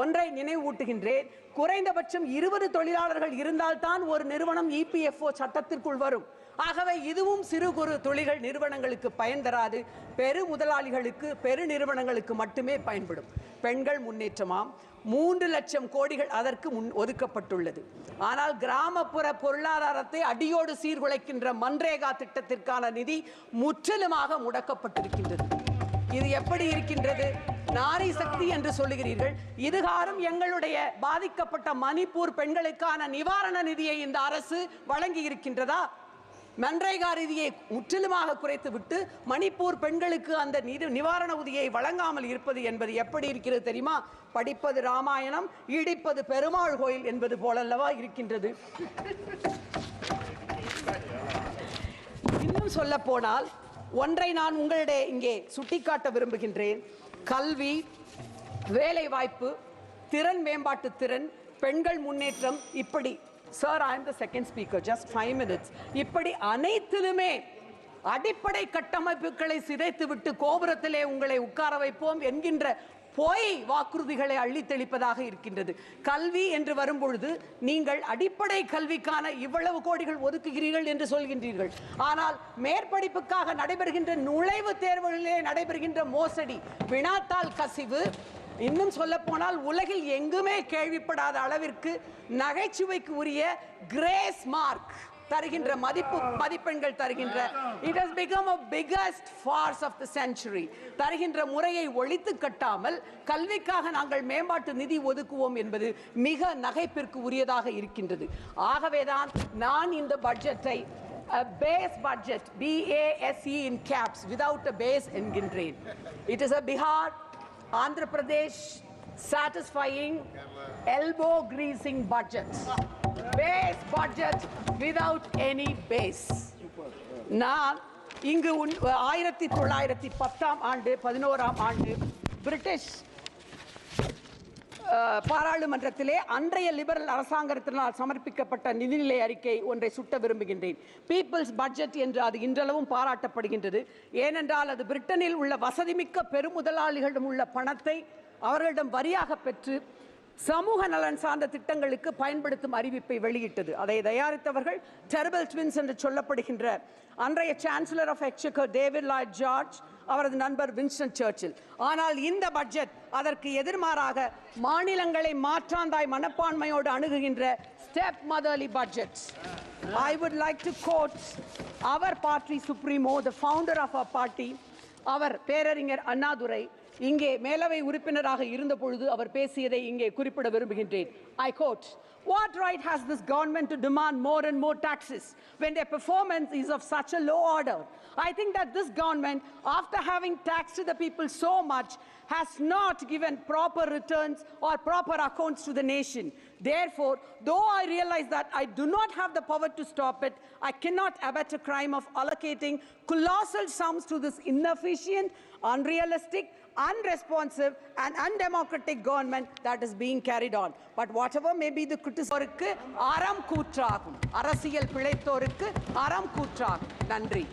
ஒன்றை நினைவூட்டுகின்றேன். குறைந்தபட்சம் இருபது தொழிலாளர்கள் இருந்தால்தான் ஒரு நிறுவனம் இபிஎஃப்ஓ சட்டத்திற்குள் வரும். ஆகவே இதுவும் சிறு குறு தொழில்கள் நிறுவனங்களுக்கு பயன் தராது. பெரு முதலாளிகளுக்கு பெரு நிறுவனங்களுக்கு மட்டுமே பயன்படும். பெண்கள் முன்னேற்றமாம். மூன்று லட்சம் கோடிகள் அதற்கு முன் ஒதுக்கப்பட்டுள்ளது. ஆனால் கிராமப்புற பொருளாதாரத்தை அடியோடு சீர்குலைக்கின்ற மன்ரேகா திட்டத்திற்கான நிதி முற்றிலுமாக முடக்கப்பட்டிருக்கின்றது. இது எப்படி இருக்கின்றது? நாரி சக்தி என்று சொல்லுகிறீர்கள். இதுகாரும் எங்களுடைய பாதிக்கப்பட்ட மணிப்பூர் பெண்களுக்கான நிவாரண நிதியை இந்த அரசு வழங்கி இருக்கின்றதா மன்ரேகா நிதியை முற்றிலுமாக குறைத்துவிட்டு மணிப்பூர் பெண்களுக்கு அந்த நிதி நிவாரண உதவியை வழங்காமல் இருப்பது என்பது எப்படி இருக்கிறது தெரியுமா? படிப்பது ராமாயணம் இடிப்பது பெருமாள் கோயில் என்பது போலல்லவா இருக்கின்றது. இன்னும் சொல்ல போனால் ஒன்றை நான் உங்களிடையே இங்கே சுட்டிக்காட்ட விரும்புகின்றேன். கல்வி வேலை வாய்ப்பு திறன் மேம்பாட்டு திறன் பெண்கள் முன்னேற்றம் இப்படி. Sir I am the second speaker just five minutes இப்படி அனைத்திலுமே அடிப்படை கட்டமைப்புகளை சிதைத்துவிட்டு கோபுரத்திலே உங்களை உட்கார வைப்போம் என்கின்ற பொய் வாக்குறுதிகளை அள்ளித்தெளிப்பதாக இருக்கின்றது. கல்வி என்று வரும்பொழுது நீங்கள் அடிப்படை கல்விக்கான இவ்வளவு கோடிகள் ஒதுக்குகிறீர்கள் என்று சொல்கின்றீர்கள். ஆனால் மேற்படிப்புக்காக நடைபெறுகின்ற நுழைவுத் தேர்வுகளிலே நடைபெறுகின்ற மோசடி வினாத்தாள் கசிவு இன்னும் சொல்ல போனால் உலகில் எங்குமே கேள்விப்படாத அளவிற்கு நகைச்சுவைக்கு உரிய கிரேஸ் மார்க். தருகின்ற மதிப்பு மதிப்பெண்கள் தருகின்ற it has become a biggest farce of the century தருகின்ற முறையை ஒழித்து கட்டாமல் கல்விக்காக நாங்கள் மேம்பாட்டு நிதி ஒதுக்குவோம் என்பது மிக நகைப்பிற்கு உரியதாக இருக்கின்றது ஆகவேதான் நான் இந்த பட்ஜெட்டை base budget B A S E in caps without a base என்கின்றேன் it is a Bihar Andhra Pradesh satisfying elbow greasing budgets. Base budget without any base நான் இங்கு உன்- ஆயிரத்தி தொள்ளாயிரத்தி பத்தாம் ஆண்டு பதினோராம் ஆண்டு பிரிட்டிஷ் பாராளுமன்றத்திலே அன்றைய லிபரல் அரசாங்கத்தினால் சமர்ப்பிக்கப்பட்ட நிதிநிலை அறிக்கை ஒன்றை சுட்ட விரும்புகின்றேன். பீப்புள்ஸ் பட்ஜெட் என்று அது இன்றளவும் பாராட்டப்படுகின்றது. ஏனென்றால் அது பிரிட்டனில் உள்ள வசதிமிக்க பெருமுதலாளிகளிடம் உள்ள பணத்தை அவர்களிடம் வரியாக பெற்று சமூக நலன் சார்ந்த திட்டங்களுக்கு பயன்படுத்தும் அறிவிப்பை வெளியிட்டது. அதை தயாரித்தவர்கள் டெர்பல் ட்வின்ஸ் என்று சொல்லப்படுகின்ற அன்றைய chancellor of exchequer David Lloyd George அவரது நண்பர் வின்ஸ்டன் சர்ச்சில் ஆனால் இந்த பட்ஜெட் அதற்கு எதிர்மாறாக மாநிலங்களை மாற்றாந்தாய் மனப்பான்மையோடு அணுகுகின்ற step motherly budget I would like to quote our party supremo the founder of a party அவர் பேரறிஞர் அண்ணாதுரை இங்கே மேலவை உறுப்பினராக இருந்த பொழுது அவர் பேசியதை இங்கே குறிப்பிட விரும்புகின்றேன். I quote What right has this government to demand more and more taxes when their performance is of such a low order? I think that this government, after having taxed the people so much, has not given proper returns or proper accounts to the nation. Therefore, though I realize that I do not have the power to stop it, I cannot abet a crime of allocating colossal sums to this inefficient, unrealistic, unresponsive, and undemocratic government that is being carried on. But whatever may be the அறம் கூற்றாகும். அரசியல் பிழைத்தோருக்கு அறம் கூற்றாகும். நன்றி.